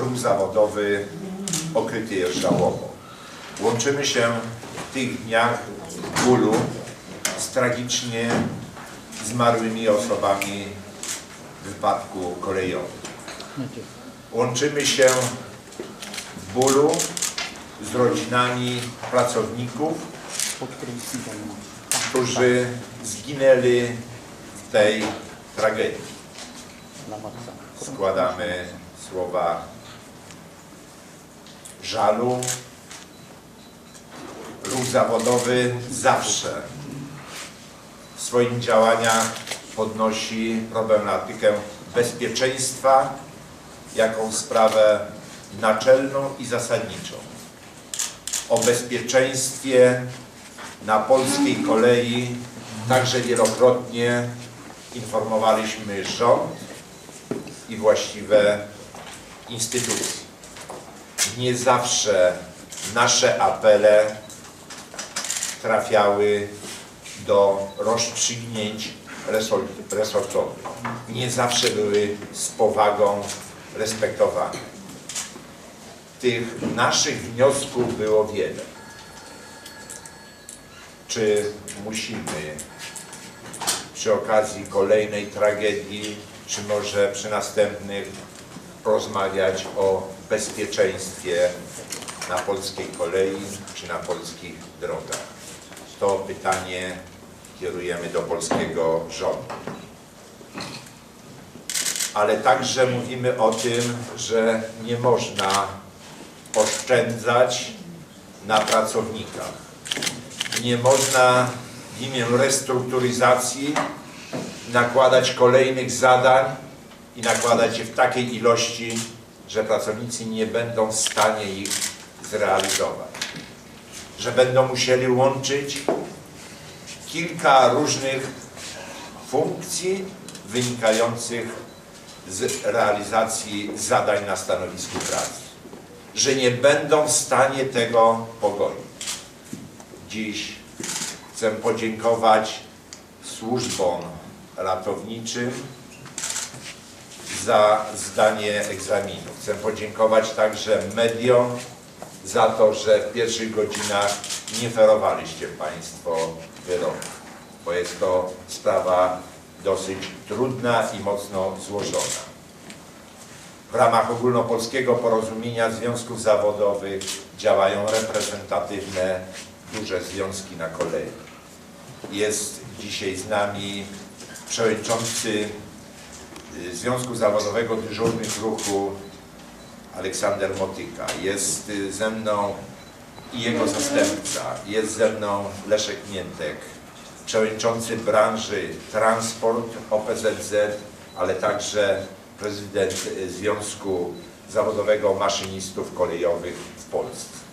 ruch zawodowy okryty jest żałobą. Łączymy się w tych dniach bólu z tragicznie zmarłymi osobami w wypadku kolejowym. Łączymy się w bólu z rodzinami pracowników, którzy zginęli w tej tragedii. Składamy słowa żalu. Ruch zawodowy zawsze w swoich działaniach podnosi problematykę bezpieczeństwa jaką sprawę naczelną i zasadniczą. O bezpieczeństwie na polskiej kolei także wielokrotnie informowaliśmy rząd i właściwe instytucje. Nie zawsze nasze apele trafiały do rozstrzygnięć resort- resortowych. Nie zawsze były z powagą respektowane. Tych naszych wniosków było wiele. Czy musimy przy okazji kolejnej tragedii, czy może przy następnych porozmawiać o bezpieczeństwie na polskiej kolei, czy na polskich drogach? To pytanie kierujemy do polskiego rządu ale także mówimy o tym, że nie można oszczędzać na pracownikach. Nie można w imię restrukturyzacji nakładać kolejnych zadań i nakładać je w takiej ilości, że pracownicy nie będą w stanie ich zrealizować. Że będą musieli łączyć kilka różnych funkcji wynikających z realizacji zadań na stanowisku pracy, że nie będą w stanie tego pogodzić. Dziś chcę podziękować służbom ratowniczym za zdanie egzaminu. Chcę podziękować także mediom za to, że w pierwszych godzinach nie ferowaliście Państwo wyroków, bo jest to sprawa dosyć trudna i mocno złożona. W ramach ogólnopolskiego porozumienia związków zawodowych działają reprezentatywne duże związki na kolei. Jest dzisiaj z nami przewodniczący Związku Zawodowego Dyżurnych Ruchu Aleksander Motyka. Jest y, ze mną i jego zastępca. Jest ze mną Leszek Miętek, przewodniczący branży transport OPZZ, ale także prezydent y, Związku Zawodowego Maszynistów Kolejowych w Polsce.